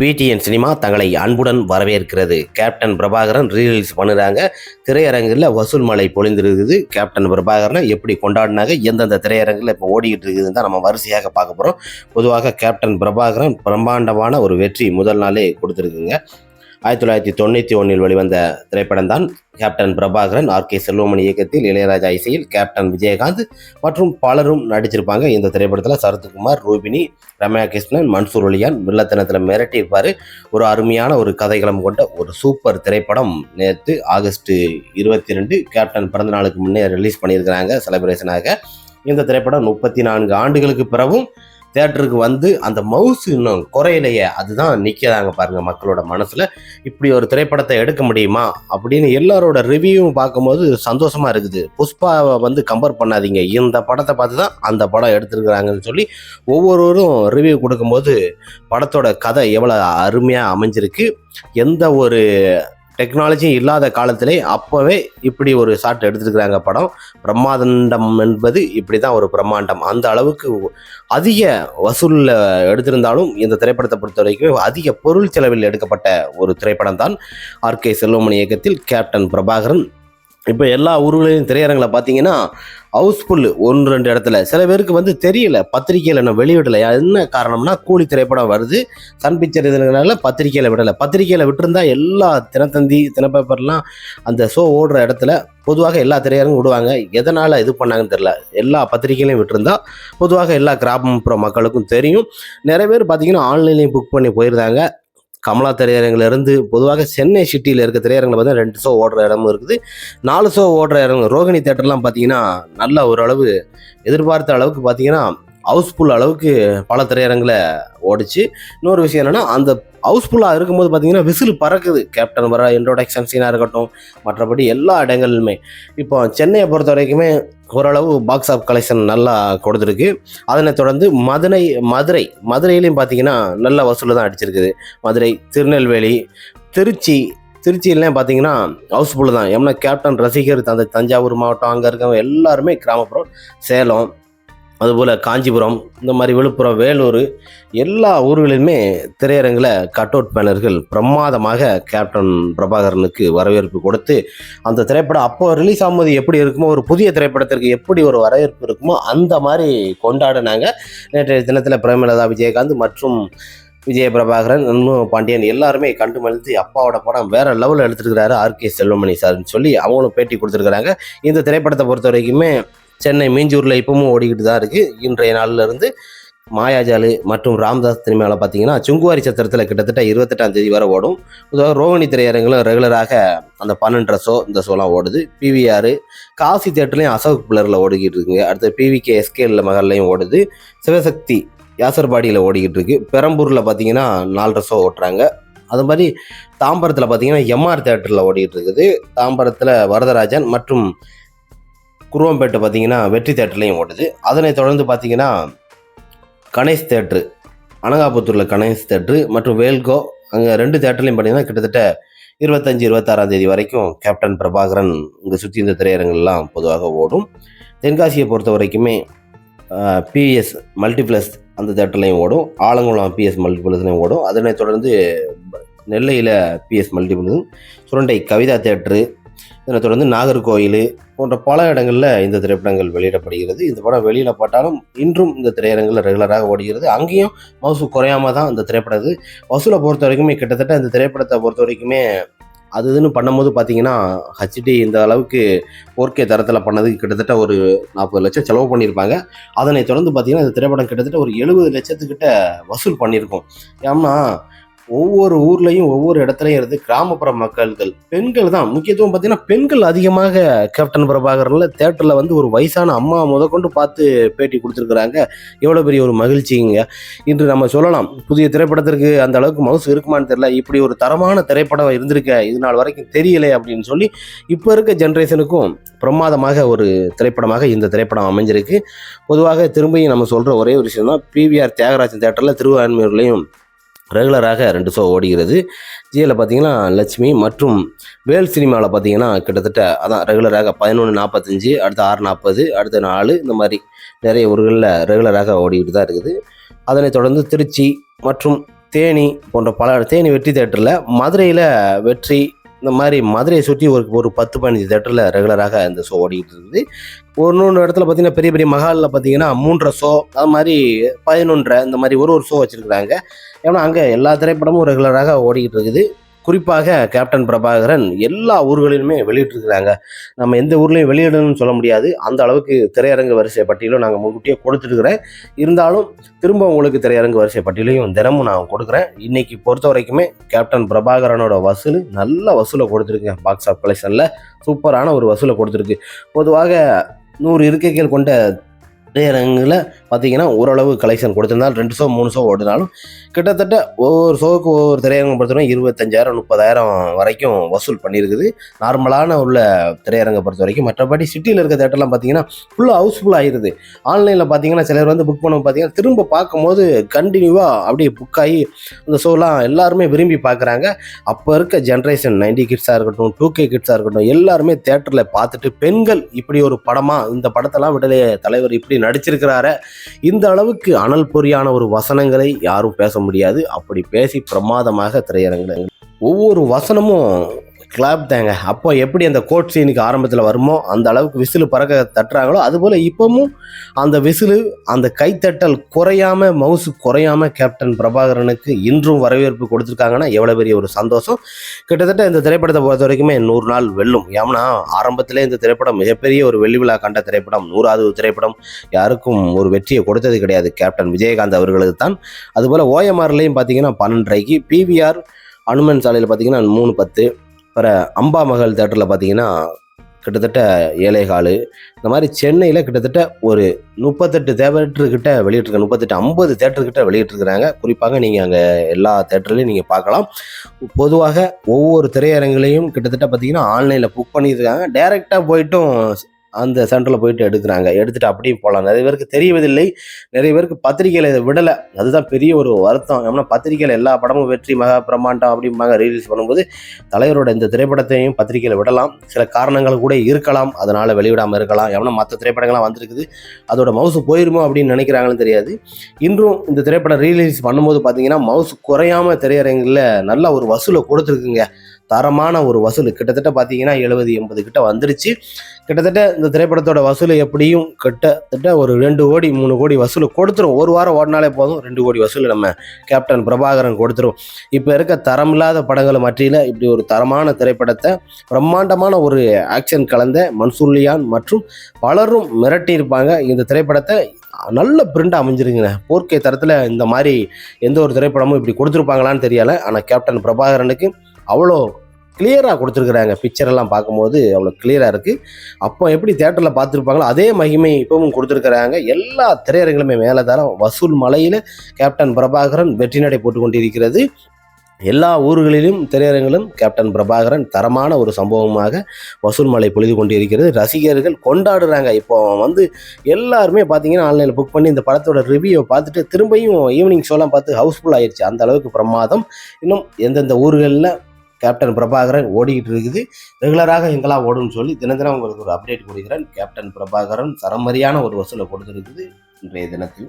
PTN cinema தங்களை அன்புடன் வரவேற்கிறது. கேப்டன் பிரபாகரன் ரீரிலீஸ் பண்ணுறாங்க. திரையரங்கில் வசூல் மலை பொழிந்திருக்குது. கேப்டன் பிரபாகரனை எப்படி கொண்டாடினாங்க? எந்தெந்த திரையரங்கில் இப்போ ஓடிக்கிட்டு இருக்குதுன்னு தான் நம்ம வரிசையாக பார்க்க போகிறோம் பொதுவாக கேப்டன் பிரபாகரன் பிரம்மாண்டமான ஒரு வெற்றி முதல் நாளே கொடுத்துருக்குங்க. ஆயிரத்தி தொள்ளாயிரத்தி தொண்ணூற்றி ஒன்றில் வெளிவந்த திரைப்படம்தான் captain Prabhakaran R K Selvamani இயக்கத்தில் இளையராஜா இசையில் கேப்டன் விஜயகாந்த் மற்றும் பலரும் நடிச்சிருப்பாங்க இந்த திரைப்படத்தில் சரத்குமார் ரூபினி ரம்யா கிருஷ்ணன் மன்சூர் ஒலியான் வில்லத்தனத்தில் மிரட்டியிருப்பார். ஒரு அருமையான ஒரு கதைகளம் கொண்ட ஒரு சூப்பர் திரைப்படம் நேற்று ஆகஸ்ட் இருபத்தி ரெண்டு கேப்டன் பிறந்த நாளுக்கு முன்னே ரிலீஸ் பண்ணியிருக்கிறாங்க செலிப்ரேஷனாக இந்த திரைப்படம் முப்பத்தி நான்கு ஆண்டுகளுக்கு பிறகும் தேட்டருக்கு வந்து அந்த மவுஸ் இன்னும் குறையிலையே அதுதான் நிற்கிறாங்க பாருங்கள் மக்களோட மனசில். இப்படி ஒரு திரைப்படத்தை எடுக்க முடியுமா? அப்படின்னு எல்லாரோட ரிவ்யூவும் பார்க்கும்போது சந்தோஷமாக இருக்குது. புஷ்பாவை வந்து கம்பேர் பண்ணாதீங்க. இந்த படத்தை பார்த்து தான் அந்த படம் எடுத்துருக்குறாங்கன்னு சொல்லி ஒவ்வொருவரும் ரிவ்யூ கொடுக்கும்போது படத்தோட கதை எவ்வளோ அருமையாக அமைஞ்சிருக்கு. எந்த ஒரு டெக்னாலஜியும் இல்லாத காலத்திலே அப்போவே இப்படி ஒரு ஷாட் எடுத்திருக்கிறாங்க படம். பிரம்மாண்டம் என்பது இப்படி தான் ஒரு பிரம்மாண்டம். அந்த அளவுக்கு அதிக வசூலில் எடுத்திருந்தாலும் இந்த திரைப்படத்தை பொறுத்த வரைக்கும் அதிக பொருள் செலவில் எடுக்கப்பட்ட ஒரு திரைப்படம் தான் ஆர் கே செல்வமணி இயக்கத்தில் கேப்டன் பிரபாகரன் இப்போ எல்லா ஊர்களிலும் திரையரங்களை பார்த்தீங்கன்னா ஹவுஸ்ஃபுல் ஒன்று ரெண்டு இடத்துல. சில பேருக்கு வந்து தெரியல பத்திரிக்கையில் நான் வெளியிடலை. என்ன காரணம்னா கூலி திரைப்படம் வருது. சன் பிக்சர் இதனால பத்திரிக்கையில் விடலை. பத்திரிக்கையில் விட்டுருந்தா எல்லா தினத்தந்தி தினப்பேப்பர்லாம் அந்த ஷோ ஓடுற இடத்துல பொதுவாக எல்லா திரையரங்கும் விடுவாங்க. எதனால் இது பண்ணாங்கன்னு தெரில எல்லா பத்திரிக்கைகளையும் விட்டுருந்தா பொதுவாக எல்லா கிராமப்புற மக்களுக்கும் தெரியும். நிறைய பேர் பார்த்தீங்கன்னா ஆன்லைன்லேயும் புக் பண்ணி போயிருந்தாங்க. கமலா திரையரங்கிலிருந்து பொதுவாக சென்னை சிட்டியில் இருக்க திரையரங்கில் பார்த்தீங்கன்னா ரெண்டு ஷோ ஓடுற இடமும் இருக்குது. நாலு ஷோ ஓடுற இடம் ரோகிணி தேட்டர்லாம் பார்த்தீங்கன்னா நல்ல ஓரளவு எதிர்பார்த்த அளவுக்கு பார்த்தீங்கன்னா ஹவுஸ்ஃபுல் அளவுக்கு பல திரையரங்கில் ஓடிச்சு. இன்னொரு விஷயம் என்னென்னா அந்த ஹவுஸ்ஃபுல்லாக இருக்கும்போது பார்த்தீங்கன்னா விசில் பறக்குது. கேப்டன் வர இன்ட்ரோடக்ஷன் சீனாக இருக்கட்டும் மற்றபடி எல்லா இடங்களிலுமே. இப்போ சென்னையை பொறுத்த வரைக்குமே ஓரளவு பாக்ஸ் ஆஃப் கலெக்ஷன் நல்லா கொடுத்துருக்கு. அதனை தொடர்ந்து மதுரை மதுரை மதுரையிலையும் பார்த்தீங்கன்னா நல்ல வசூல் தான் அடிச்சிருக்குது. மதுரை திருநெல்வேலி திருச்சி திருச்சியிலாம் பார்த்தீங்கன்னா ஹவுஸ்ஃபுல் தான். ஏன்னா கேப்டன் ரசிகர் தந்த தஞ்சாவூர் மாவட்டம் அங்கே இருக்கவங்க எல்லாருமே கிராமப்புறம் சேலம் அதுபோல் காஞ்சிபுரம் இந்த மாதிரி விழுப்புரம் வேலூர் எல்லா ஊர்களிலுமே திரையரங்கில் கட் அவுட் பேனர்கள் பிரமாதமாக கேப்டன் பிரபாகரனுக்கு வரவேற்பு கொடுத்து அந்த திரைப்படம் அப்போ ரிலீஸ் ஆகும்போது எப்படி இருக்குமோ ஒரு புதிய திரைப்படத்திற்கு எப்படி ஒரு வரவேற்பு இருக்குமோ அந்த மாதிரி கொண்டாடினாங்க. நேற்றைய தினத்தில் பிரேமலதா விஜயகாந்த் மற்றும் விஜய பிரபாகரன் இன்னும் பாண்டியன் எல்லாருமே கண்டு மகிழ்ந்து அப்பாவோட படம் வேற லெவலில் எடுத்துருக்கிறாரு ஆர்கே செல்வமணி சார்னு சொல்லி அவங்களும் பேட்டி கொடுத்துருக்குறாங்க. இந்த திரைப்படத்தை பொறுத்த வரைக்குமே சென்னை மீஞ்சூரில் இப்பவும் ஓடிக்கிட்டு தான் இருக்குது இன்றைய நாளிலிருந்து மாயாஜாலு மற்றும் ராம்தாஸ் சினிமாவில் பார்த்தீங்கன்னா சுங்குவாரி சத்திரத்தில் கிட்டத்தட்ட இருபத்தெட்டாம் தேதி வரை ஓடும். பொதுவாக ரோஹிணி திரையரங்களும் ரெகுலராக அந்த பன்னெண்டரை ஷோ இந்த ஷோலாம் ஓடுது. பிவிஆர் காசி தேட்டர்லையும் அசோக் பிளரில் ஓடிக்கிட்டு இருக்குங்க. அடுத்து பிவிகே எஸ்கேல மகள்லையும் ஓடுது. சிவசக்தி யாசர்பாடியில் ஓடிக்கிட்டு இருக்கு. பெரம்பூரில் பார்த்தீங்கன்னா நாலரை ஷோ ஓட்டுறாங்க. அது மாதிரி தாம்பரத்தில் பார்த்தீங்கன்னா எம்ஆர் தேட்டரில் ஓடிக்கிட்டு இருக்குது. தாம்பரத்தில் வரதராஜன் மற்றும் குருவம்பேட்டை பார்த்தீங்கன்னா வெற்றி தேட்டர்லையும் ஓடுது. அதனை தொடர்ந்து பார்த்தீங்கன்னா கணேஷ் தேட்ரு அனகாபுத்தூரில் கணேஷ் தேட்ரு மற்றும் வேல்கோ அங்கே ரெண்டு தேட்டர்லையும் பார்த்தீங்கன்னா கிட்டத்தட்ட இருபத்தஞ்சி இருபத்தாறாம் தேதி வரைக்கும் கேப்டன் பிரபாகரன் இங்கே சுற்றி இந்த திரையரங்கள்லாம் பொதுவாக ஓடும். தென்காசியை பொறுத்த வரைக்குமே பிஎஸ் மல்டிப்ளஸ் அந்த தேட்டர்லையும் ஓடும். ஆலங்குளம் பிஎஸ் மல்டிப்ளஸ்லையும் ஓடும். அதனை தொடர்ந்து நெல்லையில் P S multiplex Surandai Kavitha theatre இதனைத் தொடர்ந்து நாகர்கோயில் போன்ற பல இடங்களில் இந்த திரைப்படங்கள் வெளியிடப்படுகிறது. இந்த படம் வெளியில் பட்டாலும் இன்றும் இந்த திரையரங்கில் ரெகுலராக ஓடுகிறது. அங்கேயும் மவுசு குறையாம தான் இந்த திரைப்படத்து வசூலை பொறுத்த வரைக்குமே கிட்டத்தட்ட இந்த திரைப்படத்தை பொறுத்த வரைக்குமே அது இதுன்னு பண்ணும்போது பார்த்தீங்கன்னா ஹச்டி இந்த அளவுக்கு போர்க்கே தரத்தில் பண்ணதுக்கு கிட்டத்தட்ட ஒரு நாற்பது லட்சம் செலவு பண்ணியிருப்பாங்க. அதனை தொடர்ந்து பார்த்தீங்கன்னா இந்த திரைப்படம் கிட்டத்தட்ட ஒரு எழுபது லட்சத்துக்கிட்ட வசூல் பண்ணியிருக்கோம். ஏன்னா ஒவ்வொரு ஊர்லேயும் ஒவ்வொரு இடத்துலையும் இருந்து கிராமப்புற மக்கள்கள் பெண்கள் தான். முக்கியத்துவம் பார்த்தீங்கன்னா பெண்கள் அதிகமாக கேப்டன் பிரபாகரனில் தேட்டரில் வந்து ஒரு வயசான அம்மா முதற்கொண்டு பார்த்து பேட்டி கொடுத்துருக்குறாங்க. எவ்வளோ பெரிய ஒரு மகிழ்ச்சிங்க. இன்று நம்ம சொல்லலாம் புதிய திரைப்படத்திற்கு அந்த அளவுக்கு மவுசு இருக்குமான்னு தெரியல. இப்படி ஒரு தரமான திரைப்படம் இருந்திருக்க இது நாள் வரைக்கும் தெரியலை அப்படின்னு சொல்லி இப்போ இருக்க ஜென்ரேஷனுக்கும் பிரமாதமாக ஒரு திரைப்படமாக இந்த திரைப்படம் அமைஞ்சிருக்கு. பொதுவாக திரும்பியும் நம்ம சொல்கிற ஒரே ஒரு விஷயம் தான் பிவிஆர் தியாகராஜன் தேட்டரில் திருவான்மையூர்லேயும் ரெகுலராக ரெண்டு ஷோ ஓடுகிறது ஜியில் பார்த்தீங்கன்னா லட்சுமி மற்றும் வேல் சினிமாவில் பார்த்தீங்கன்னா கிட்டத்தட்ட அதான் ரெகுலராக பதினொன்று நாற்பத்தஞ்சு அடுத்து ஆறு நாற்பது அடுத்த நாலு இந்த மாதிரி நிறைய ஊர்களில் ரெகுலராக ஓடிக்கிட்டு தான் இருக்குது. அதனைத் தொடர்ந்து திருச்சி மற்றும் தேனி போன்ற பல தேனி வெற்றி தேட்டரில் மதுரையில் வெற்றி இந்த மாதிரி மதுரையை சுற்றி ஒரு ஒரு பத்து பதினஞ்சு தேட்டரில் ரெகுலராக இந்த ஷோ ஓடிக்கிட்டு இருக்குது. ஒன்று இடத்துல பார்த்தீங்கன்னா பெரிய பெரிய மகாலில் பார்த்தீங்கன்னா மூன்றரை ஷோ அது மாதிரி பதினொன்றரை இந்த மாதிரி ஒரு ஒரு ஷோ வச்சுருக்குறாங்க. ஏன்னா அங்கே எல்லா திரைப்படமும் ரெகுலராக ஓடிக்கிட்டு இருக்குது. குறிப்பாக கேப்டன் பிரபாகரன் எல்லா ஊர்களிலுமே வெளியிட்டிருக்கிறாங்க. நம்ம எந்த ஊர்லேயும் வெளியிடணும்னு சொல்ல முடியாது. அந்த அளவுக்கு திரையரங்கு வரிசை பட்டியலும் நாங்கள் முன்கூட்டியே கொடுத்துருக்குறேன். இருந்தாலும் திரும்ப உங்களுக்கு திரையரங்கு வரிசை பட்டியலையும் தினமும் நான் கொடுக்குறேன். இன்னைக்கு பொறுத்த வரைக்குமே கேப்டன் பிரபாகரனோட வசூல் நல்ல வசூலை கொடுத்துருக்குங்க. பாக்ஸ் ஆஃப் கலெக்ஷனில் சூப்பரான ஒரு வசூலை கொடுத்துருக்கு. பொதுவாக நூறு இருக்கைகள் கொண்ட திரையரங்கில் பார்த்தீங்கன்னா ஓரளவு கலெக்ஷன் கொடுத்துருந்தாலும் ரெண்டு ஷோ மூணு ஷோ ஓடினாலும் கிட்டத்தட்ட ஒவ்வொரு ஷோவுக்கு ஒவ்வொரு திரையரங்கம் பொறுத்தவரைக்கும் இருபத்தஞ்சாயிரம் முப்பதாயிரம் வரைக்கும் வசூல் பண்ணியிருக்குது. நார்மலான உள்ள திரையரங்கை பொறுத்த வரைக்கும். மற்றபடி சிட்டியில் இருக்க தேட்டர்லாம் பார்த்தீங்கன்னா ஃபுல்லாக ஹவுஸ்ஃபுல் ஆயிருது. ஆன்லைனில் பார்த்தீங்கன்னா சிலர் வந்து புக் பண்ண பார்த்தீங்கன்னா திரும்ப பார்க்கும்போது கண்டினியூவாக அப்படியே புக் ஆகி அந்த ஷோலாம் எல்லாருமே விரும்பி பார்க்குறாங்க. அப்போ இருக்க ஜென்ரேஷன் நைன்டி கிட்ஸாக இருக்கட்டும் டூ கே கிட்ஸாக இருக்கட்டும் எல்லாருமே தேட்டரில் பார்த்துட்டு பெண்கள் இப்படி ஒரு படமாக இந்த படத்தெல்லாம் விடலையே தலைவர் இப்படி நடிச்சிருக்கிறாரு. இந்த அளவுக்கு அனல் பொறியான ஒரு வசனங்களை யாரும் பேச முடியாது. அப்படி பேசி பிரமாதமாக திரையரங்கில் ஒவ்வொரு வசனமும் கிளாப் தாங்க. அப்போ எப்படி அந்த கோட் சீனுக்கு ஆரம்பத்தில் வருமோ அந்த அளவுக்கு விசிலு பறக்க தட்டுறாங்களோ அதுபோல் இப்போவும் அந்த விசிலு அந்த கைத்தட்டல் குறையாம மவுசு குறையாம கேப்டன் பிரபாகரனுக்கு இன்றும் வரவேற்பு கொடுத்துருக்காங்கன்னா எவ்வளோ பெரிய ஒரு சந்தோஷம். கிட்டத்தட்ட இந்த திரைப்படத்தை பொறுத்த வரைக்குமே நூறு நாள் வெல்லும். ஏன்னா ஆரம்பத்திலே இந்த திரைப்படம் மிகப்பெரிய ஒரு வெள்ளி விழா கண்ட திரைப்படம் நூறாவது திரைப்படம். யாருக்கும் ஒரு வெற்றியை கொடுத்தது கிடையாது. கேப்டன் விஜயகாந்த் அவர்களுக்கு தான். அதுபோல் ஓஎம்ஆர்லேயும் பார்த்தீங்கன்னா பன்னெண்டரைக்கு பிவிஆர் அனுமன் சாலையில் பார்த்தீங்கன்னா மூணு பத்து. அப்புறம் அம்பா மகள் தேட்டரில் பார்த்தீங்கன்னா கிட்டத்தட்ட ஏழைகாலு இந்த மாதிரி சென்னையில் கிட்டத்தட்ட ஒரு முப்பத்தெட்டு தேட்டர்கிட்ட வெளியிட்டிருக்க முப்பத்தெட்டு ஐம்பது தேட்டர்கிட்ட வெளியிட்டிருக்கிறாங்க. குறிப்பாக நீங்கள் அங்கே எல்லா தேட்டர்லையும் நீங்கள் பார்க்கலாம். பொதுவாக ஒவ்வொரு திரையரங்குலையும் கிட்டத்தட்ட பார்த்தீங்கன்னா ஆன்லைனில் புக் பண்ணியிருக்காங்க. டைரெக்டாக போயிட்டும் அந்த சென்டரில் போயிட்டு எடுக்கிறாங்க. எடுத்துகிட்டு அப்படியும் போகலாம் நிறைய பேருக்கு தெரியவதில்லை. நிறைய பேருக்கு பத்திரிகையில் இதை விடலை. அதுதான் பெரிய ஒரு வருத்தம். ஏன்னா பத்திரிகையில் எல்லா படமும் வெற்றி மகா பிரம்மாண்டம் அப்படிம்பாங்க ரீலீஸ் பண்ணும்போது தலைவரோட இந்த திரைப்படத்தையும் பத்திரிகையில் விடலாம். சில காரணங்கள் கூட இருக்கலாம். அதனால் வெளியிடாமல் இருக்கலாம். ஏன்னா மற்ற திரைப்படங்கள்லாம் வந்திருக்குது. அதோட மவுசு போயிருமோ அப்படின்னு நினைக்கிறாங்கன்னு தெரியாது. இன்றும் இந்த திரைப்படம் ரீலீஸ் பண்ணும்போது பார்த்தீங்கன்னா மவுசு குறையாம திரையரங்கில் நல்ல ஒரு வசூலை கொடுத்துருக்குங்க. தரமான ஒரு வசூல். கிட்டத்தட்ட பார்த்தீங்கன்னா எழுபது எண்பது கிட்ட வந்துருச்சு. கிட்டத்தட்ட இந்த திரைப்படத்தோட வசூல் எப்படியும் கிட்டத்தட்ட ஒரு ரெண்டு கோடி மூணு கோடி வசூல் கொடுத்துரும். ஒரு வாரம் ஓடினாலே போதும் ரெண்டு கோடி வசூல் நம்ம கேப்டன் பிரபாகரன் கொடுத்துரும். இப்போ இருக்க தரம் இல்லாத படங்களை மற்றியில் இப்படி ஒரு தரமான திரைப்படத்தை பிரம்மாண்டமான ஒரு ஆக்ஷன் கலந்த மன்சூர்லியான் மற்றும் பலரும் மிரட்டியிருப்பாங்க இந்த திரைப்படத்தை நல்ல பிரிண்டாக அமைஞ்சிருங்க போர்க்கை தரத்தில் இந்த மாதிரி எந்த ஒரு திரைப்படமும் இப்படி கொடுத்துருப்பாங்களான்னு தெரியலை. ஆனால் கேப்டன் பிரபாகரனுக்கு அவ்வளோ கிளியராக கொடுத்துருக்குறாங்க. பிக்சரெல்லாம் பார்க்கும்போது அவ்வளோ கிளியராக இருக்குது அப்போ எப்படி தேட்டரில் பார்த்துருப்பாங்களோ அதே மகிமை இப்போவும் கொடுத்துருக்குறாங்க. எல்லா திரையரங்களுமே மேலே தரம் வசூல் மலையில் கேப்டன் பிரபாகரன் வெற்றி நடை போட்டு கொண்டிருக்கிறது எல்லா ஊர்களிலும் திரையரங்கிலும் கேப்டன் பிரபாகரன் தரமான ஒரு சம்பவமாக வசூல் மலை பொழுது கொண்டிருக்கிறது. ரசிகர்கள் கொண்டாடுறாங்க. இப்போ வந்து எல்லாருமே பார்த்தீங்கன்னா ஆன்லைனில் புக் பண்ணி இந்த படத்தோட ரிவ்யூவை பார்த்துட்டு திரும்பியும் ஈவினிங் ஷோலாம் பார்த்து ஹவுஸ்ஃபுல் ஆயிடுச்சு அந்த அளவுக்கு பிரமாதம். இன்னும் எந்தெந்த ஊர்களில் கேப்டன் பிரபாகரன் ஓடிக்கிட்டு இருக்குது. ரெகுலராக எங்கெல்லாம் ஓடும்னு சொல்லி தினம் தினம் உங்களுக்கு ஒரு அப்டேட் கொடுக்கிறேன். கேப்டன் பிரபாகரன் சரமரியான ஒரு வசூலை கொடுத்துருக்குது இன்றைய தினத்தில்.